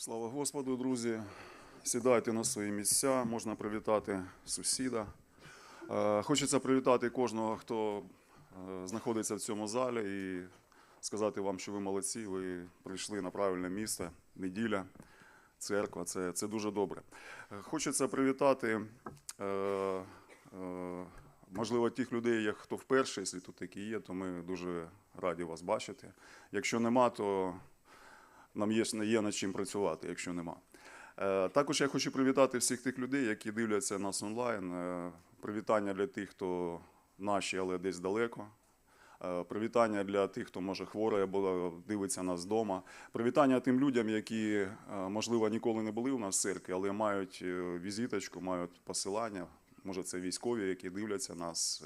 Слава Господу, друзі. Сідайте на свої місця, можна привітати сусіда. Е, Хочеться привітати кожного, хто е, знаходиться в цьому залі, і сказати вам, що ви молодці, ви прийшли на правильне місце. Неділя, церква це, це дуже добре. Е, Хочеться привітати, можливо, тих людей, хто вперше, якщо тут такі є, то ми дуже раді вас бачити. Якщо нема, то нам є, є над чим працювати, якщо нема. Е, Також я хочу привітати всіх тих людей, які дивляться нас онлайн. Е, Привітання для тих, хто наші, але десь далеко. Е, Привітання для тих, хто може хворий або дивиться нас вдома. Привітання тим людям, які, можливо, ніколи не були у нас в церкві, але мають візиточку, мають посилання. Може, це військові, які дивляться нас.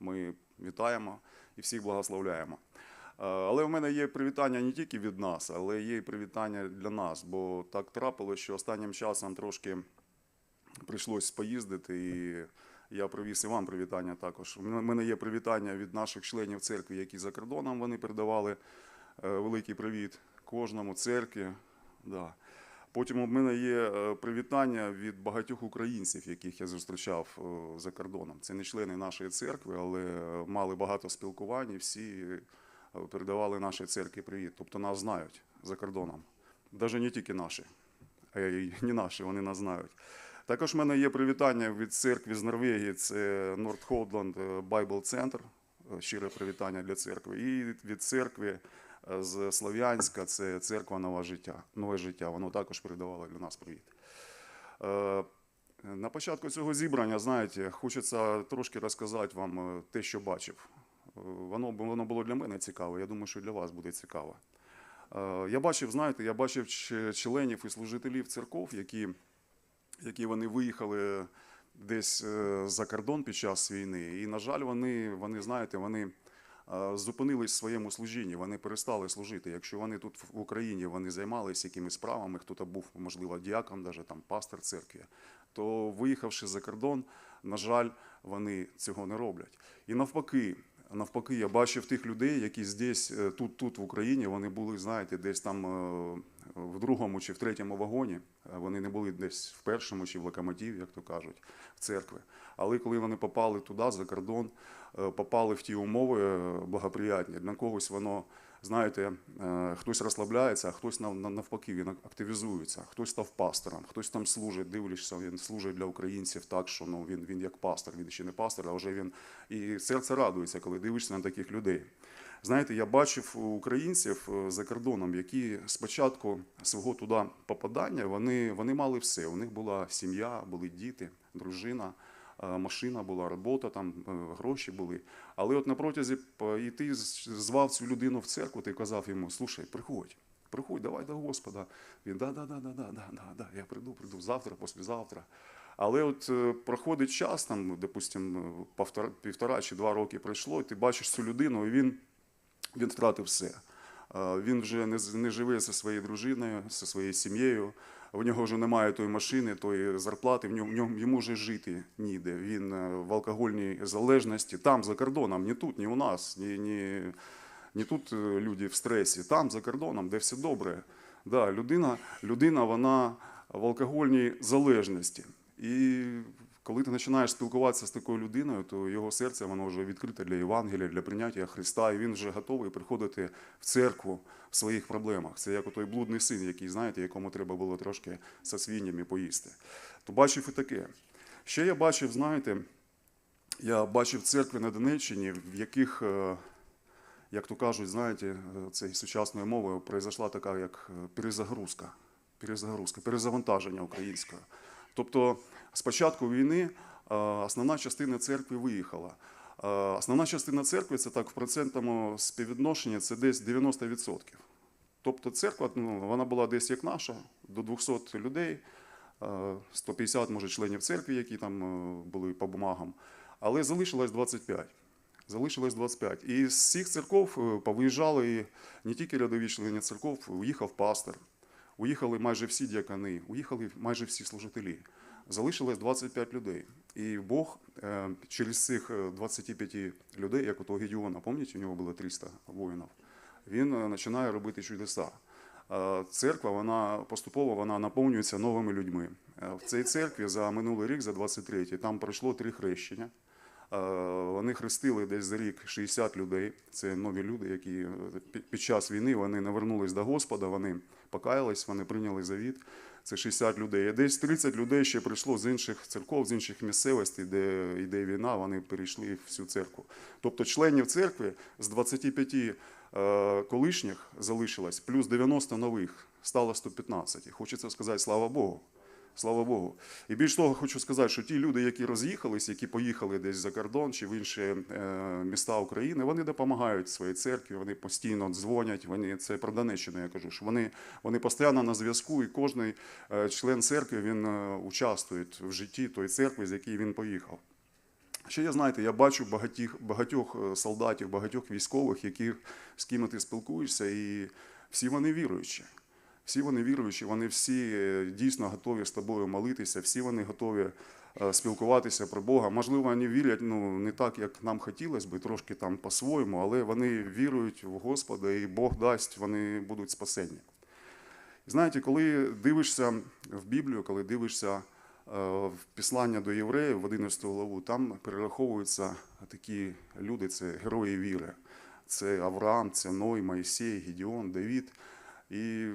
Ми вітаємо і всіх благословляємо. Е, Але в мене є привітання не тільки від нас, але є і привітання для нас. Бо так трапилось, що останнім часом трошки прийшлось поїздити, і я привіз і вам привітання також. У мене є привітання від наших членів церкви, які за кордоном вони передавали е, великий привіт кожному церкві. Да. Потім у мене є е, привітання від багатьох українців, яких я зустрічав за кордоном. Це не члени нашої церкви, але мали багато спілкувань, і всі передавали нашій церкві привіт. Тобто нас знають за кордоном. Навіть не тільки наші, а й не наші, вони нас знають. Також в мене є привітання від церкви з Норвегії, це Нордхолдланд Bible Center. Е, Щире привітання для церкви. І від церкви е, з Слов'янська, це церква Нове життя. Нове життя. Воно також передавало для нас привіт. Е, На початку цього зібрання, знаєте, хочеться трошки розказати вам е, те, що бачив. Воно, воно було для мене цікаво, я думаю, що і для вас буде цікаво. Е, Я бачив, знаєте, я бачив членів і служителів церков, які, які вони виїхали десь е, за кордон під час війни. І, на жаль, вони, вони знаєте, вони е, зупинились в своєму служінні, вони перестали служити. Якщо вони тут в Україні вони займалися якимись справами, хтось був, можливо, діакон, даже там пастор церкви, то виїхавши за кордон, на жаль, вони цього не роблять. І навпаки, навпаки, я бачив тих людей, які здесь, е, тут, тут в Україні, вони були, знаєте, десь там е, в другому чи в третьому вагоні. Е, Вони не були десь в першому чи в локомотиві, як то кажуть, в церкви. Але коли вони попали туди, за кордон, е, попали в ті умови е, благоприятні, для когось воно, знаєте, е, хтось розслабляється, а хтось нав- нав- навпаки він активізується, хтось став пастором, хтось там служить, дивишся, він служить для українців так, що ну, він, він як пастор, він ще не пастор, а вже він і серце радується, коли дивишся на таких людей. Знаєте, я бачив українців за кордоном, які спочатку свого туди попадання вони, вони мали все. У них була сім'я, були діти, дружина, машина була, робота, там е, гроші були. Але от на протязі п- і ти звав цю людину в церкву, ти казав йому: слушай, приходь. Приходь, давай до Господа. Він да, да, да, да, да, да, да, да. Я прийду, прийду завтра, післязавтра. Але от е, проходить час, там, допустимо, півтора чи два роки пройшло, і ти бачиш цю людину, і він він втратив все. Е, Він вже не, не живе зі своєю дружиною, зі своєю сім'єю. В нього вже немає тої машини, тої зарплати. В ньому, йому вже жити ніде. Він е, в алкогольній залежності, там за кордоном, не тут, не у нас, не, не, не тут е, люди в стресі, там за кордоном, де все добре. Да, людина, людина вона в алкогольній залежності. І коли ти починаєш спілкуватися з такою людиною, то його серце воно вже відкрите для Євангелія, для прийняття Христа, і він вже готовий приходити в церкву в своїх проблемах. Це як той блудний син, який, знаєте, якому треба було трошки со свинями поїсти. То бачив і таке. Ще я бачив, знаєте, я бачив церкви на Донеччині, в яких, е, як то кажуть, знаєте, е, цією сучасною мовою произошла така як е, перезагрузка, перезагрузка, перезавантаження українського. Тобто з початку війни е, основна частина церкви виїхала. Е, Основна частина церкви це так в процентному співвідношенні це десь 90%. Тобто церква ну, вона була десь як наша, до 200 людей, е, 150, може, членів церкви, які там е, були по бумагам, але залишилось 25. Залишилось 25. І з всіх церков е, повиїжджали не тільки рядові члени церков, уїхав пастор, уїхали майже всі діакони, уїхали майже всі служителі. Залишилось 25 людей. І Бог е, через цих е, 25 людей, як у того Гедіона, пам'ятаєте, у нього було 300 воїнів, він е, починає робити чудеса. е, церква вона поступово вона наповнюється новими людьми. Е, В цій церкві за минулий рік, за 23-й, там пройшло три хрещення. Е, Вони хрестили десь за рік 60 людей. Це нові люди, які е, під час війни вони навернулись до Господа, вони покаялись, вони прийняли завіт. Це 60 людей. І десь 30 людей ще прийшло з інших церков, з інших місцевостей, де йде війна, вони перейшли в цю церкву. Тобто членів церкви з 25 е, колишніх залишилось, плюс 90 нових, стало 115. І хочеться сказати, слава Богу. Слава Богу. І більш того, хочу сказати, що ті люди, які роз'їхались, які поїхали десь за кордон чи в інші е, міста України, вони допомагають своїй церкві, вони постійно дзвонять. Вони це про Донеччину, я кажу, що вони, вони постійно на зв'язку, і кожен член церкви він е, участвує в житті тої церкви, з якої він поїхав. Ще я знаєте, я бачу багатьох, багатьох е, солдатів, багатьох військових, які, з ким ти спілкуєшся, і всі вони віруючі. Всі вони віруючі, вони всі е, дійсно готові з тобою молитися, всі вони готові е, спілкуватися про Бога. Можливо, вони вірять ну, не так, як нам хотілося би, трошки там по-своєму, але вони вірують в Господа, і Бог дасть, вони будуть спасені. Знаєте, коли дивишся в Біблію, коли дивишся е, в післання до євреїв в 11 главу, там перераховуються такі люди, це герої віри. Це Авраам, це Ной, Моїсей, Гідіон, Давід. І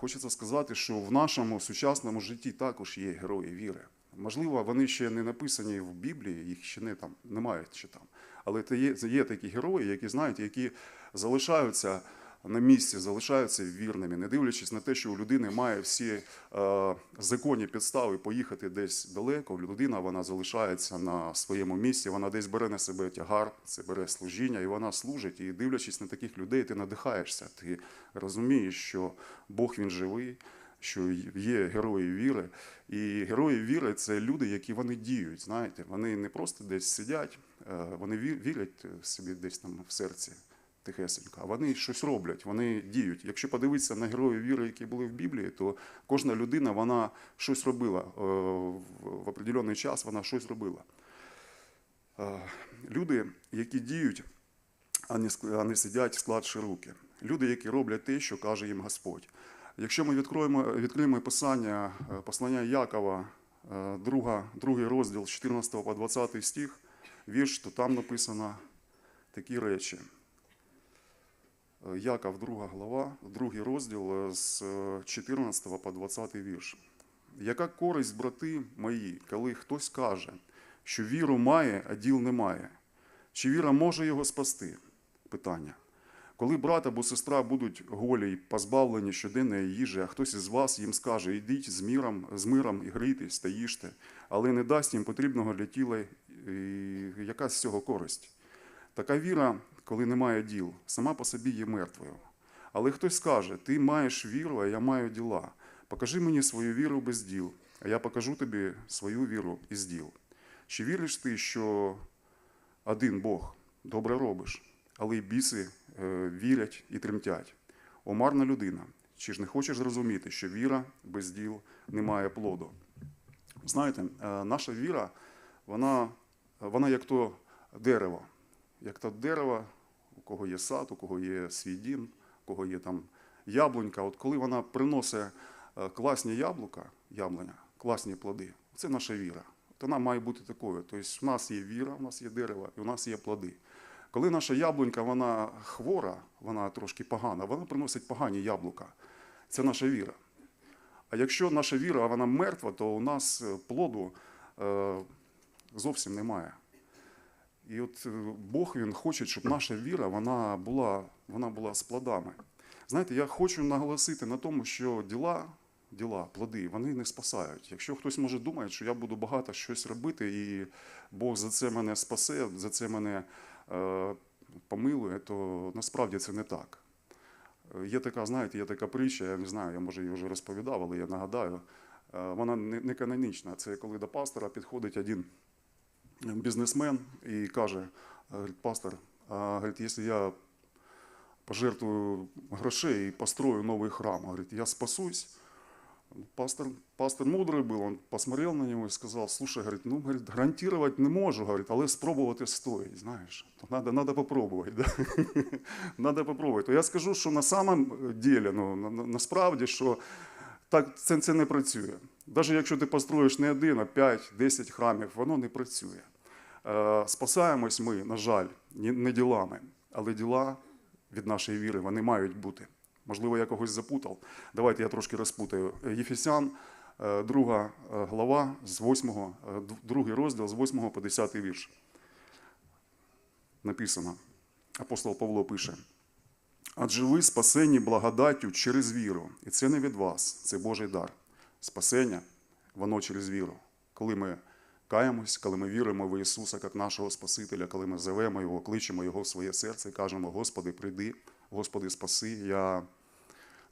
хочеться сказати, що в нашому сучасному житті також є герої віри. Можливо, вони ще не написані в Біблії, їх ще не там немає ще там. Але це є, є такі герої, які знають, які залишаються на місці, залишаються вірними, не дивлячись на те, що у людини має всі е, законні підстави поїхати десь далеко. Людина вона залишається на своєму місці, вона десь бере на себе тягар, це бере служіння, і вона служить. І дивлячись на таких людей, ти надихаєшся. Ти розумієш, що Бог він живий. Що є герої віри, і герої віри це люди, які вони діють. Знаєте, вони не просто десь сидять, е, вони ві- вірять собі десь там в серці тихесенько, вони щось роблять, вони діють. Якщо подивитися на героїв віри, які були в Біблії, то кожна людина вона щось робила е, в определений час. Вона щось робила. Е, Люди, які діють, а не, сидять, складши руки. Люди, які роблять те, що каже їм Господь. Якщо ми відкроємо, відкриємо писання, е, послання Якова, друга, другий розділ з 14 по 20 стих, вірш, то там написано такі речі. Е, Яков, друга глава, другий розділ е, з е, 14 по 20 вірш. Яка користь, брати мої, коли хтось каже, що віру має, а діл не має? Чи віра може його спасти? Питання. Коли брат або сестра будуть голі й позбавлені щоденної їжі, а хтось із вас їм скаже, ідіть з миром, з миром і грійтесь та їжте, але не дасть їм потрібного для тіла, і яка з цього користь? Така віра, коли немає діл, сама по собі є мертвою. Але хтось скаже: ти маєш віру, а я маю діла. Покажи мені свою віру без діл, а я покажу тобі свою віру із діл. Чи віриш ти, що один Бог добре робиш, але й біси е, вірять і тремтять? О, марна людина, чи ж не хочеш зрозуміти, що віра без діл не має плоду? Знаєте, е, наша віра, вона, вона як то дерево. Як то дерево, кого є сад, у кого є свій дім, у кого є там яблунька. От коли вона приносить е, класні яблука, яблуня, класні плоди, це наша віра. От вона має бути такою. Тобто в нас є віра, у нас є дерево і у нас є плоди. Коли наша яблунька вона хвора, вона трошки погана, вона приносить погані яблука. Це наша віра. А якщо наша віра вона мертва, то у нас е, плоду е, зовсім немає. І от е, Бог він хоче, щоб наша віра вона була, вона була з плодами. Знаєте, я хочу наголосити на тому, що діла, діла, плоди, вони не спасають. Якщо хтось може думати, що я буду багато щось робити, і Бог за це мене спасе, за це мене е, помилує, то насправді це не так. Є така, знаєте, є така притча, я не знаю, я може її вже розповідав, але я нагадаю. Е, Вона не канонічна. Це коли до пастора підходить один бізнесмен і каже, говорить, пастор, говорить, якщо я пожертвую грошей і построю новий храм, говорить, я спасусь. Пастор, пастор мудрый был, он посмотрел на него и сказал, слушай, говорит, ну, говорит, гарантировать не можу, говорит, але спробувати стоїть, знаєш. То надо, надо попробувати, да? надо попробувати. То я скажу, що на самом деле, ну, на, на, насправді, що так це, це не працює. Навіть якщо ти построїш не один, а 5-10 храмів, воно не працює. Е, спасаємось ми, на жаль, не ділами, але діла від нашої віри вони мають бути. Можливо, я когось запутав. Давайте я трошки розпутаю. Єфесян, е, друга е, глава, з 8, е, другий розділ з 8 по 10 вірш. Написано. Апостол Павло пише. Адже ви спасені благодаттю через віру. І це не від вас, це Божий дар. Спасення, воно через віру. Коли ми каємось, коли ми віримо в Ісуса як нашого Спасителя, коли ми зовемо Його, кличемо Його в своє серце і кажемо, Господи, прийди, Господи, спаси, я,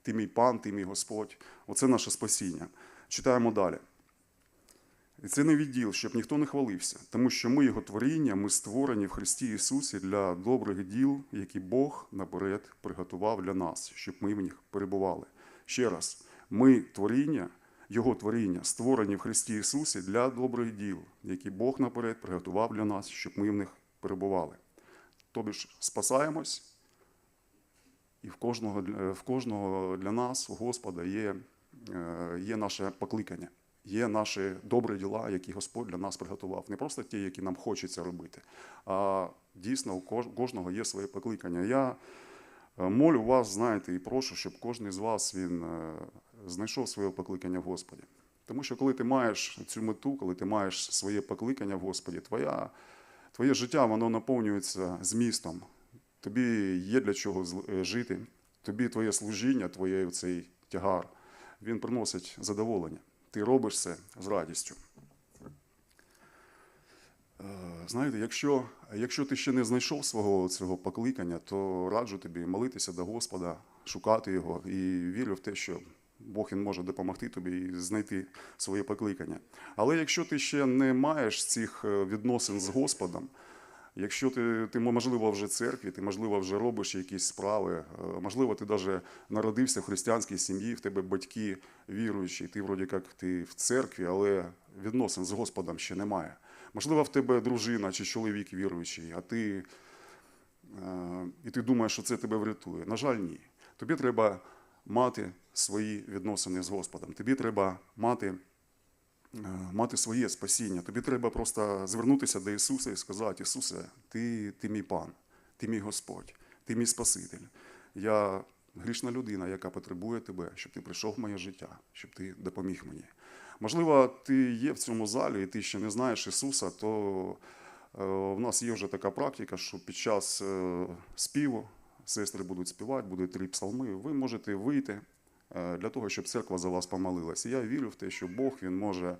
Ти мій пан, Ти мій Господь. Оце наше спасіння. Читаємо далі. І це не відділ, щоб ніхто не хвалився, тому що ми його творіння, ми створені в Христі Ісусі для добрих діл, які Бог наперед приготував для нас, щоб ми в них перебували. Ще раз, ми творіння, Його творіння, створені в Христі Ісусі для добрих діл, які Бог наперед приготував для нас, щоб ми в них перебували. Тобі ж спасаємось, і в кожного, для- в кожного для нас, у Господа, є, е, є наше покликання, є наші добрі діла, які Господь для нас приготував. Не просто ті, які нам хочеться робити, а дійсно у кожного є своє покликання. Я е, молю вас, знаєте, і прошу, щоб кожен з вас він е, знайшов своє покликання в Господі. Тому що коли ти маєш цю мету, коли ти маєш своє покликання в Господі, твоя, твоє життя воно наповнюється змістом. Тобі є для чого е, жити, тобі твоє служіння, твоє цей тягар, він приносить задоволення. Ти робиш це з радістю. Е, Знаєте, якщо, якщо ти ще не знайшов свого цього покликання, то раджу тобі молитися до Господа, шукати його і вірю в те, що Бог він може допомогти тобі і знайти своє покликання. Але якщо ти ще не маєш цих е, відносин з Господом, Якщо ти, ти можливо вже в церкві, ти можливо вже робиш якісь справи, е, можливо, ти навіть народився в християнській сім'ї, в тебе батьки віруючі, ти вроді як ти в церкві, але відносин з Господом ще немає. Можливо, в тебе дружина чи чоловік віруючий, а ти, е, і ти думаєш, що це тебе врятує. На жаль, ні. Тобі треба мати свої відносини з Господом. Тобі треба мати мати своє спасіння. Тобі треба просто звернутися до Ісуса і сказати: Ісусе, ти, ти мій пан, ти мій Господь, ти мій Спаситель. Я грішна людина, яка потребує тебе, щоб ти прийшов в моє життя, щоб ти допоміг мені. Можливо, ти є в цьому залі, і ти ще не знаєш Ісуса, то е, в нас є вже така практика, що під час е, співу сестри будуть співати, будуть три псалми. Ви можете вийти е, для того, щоб церква за вас помолилася. Я вірю в те, що Бог він може е,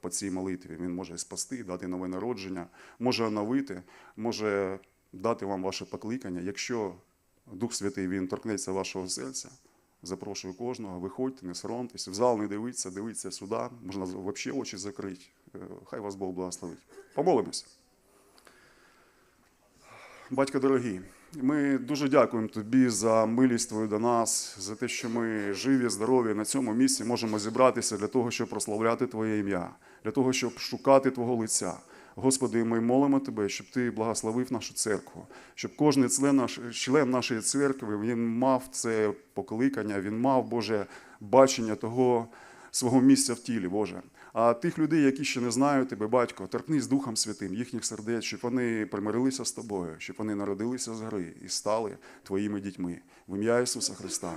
по цій молитві, він може спасти, дати нове народження, може оновити, може дати вам ваше покликання. Якщо Дух Святий він торкнеться вашого серця, запрошую кожного, виходьте, не соромтесь, в зал не дивіться, дивіться сюди, можна взагалі очі закрити. Е, Хай вас Бог благословить. Помолимося. Батько дорогий, ми дуже дякуємо тобі за милість твою до нас, за те, що ми живі, здорові на цьому місці можемо зібратися для того, щоб прославляти Твоє ім'я, для того, щоб шукати Твого лиця. Господи, ми молимо Тебе, щоб Ти благословив нашу церкву, щоб кожен член, наш, член нашої церкви він мав це покликання, він мав Боже бачення того свого місця в тілі, Боже. А тих людей, які ще не знають тебе, батько, торкнись Духом Святим, їхніх сердець, щоб вони примирилися з тобою, щоб вони народилися з гри і стали твоїми дітьми. В ім'я Ісуса Христа.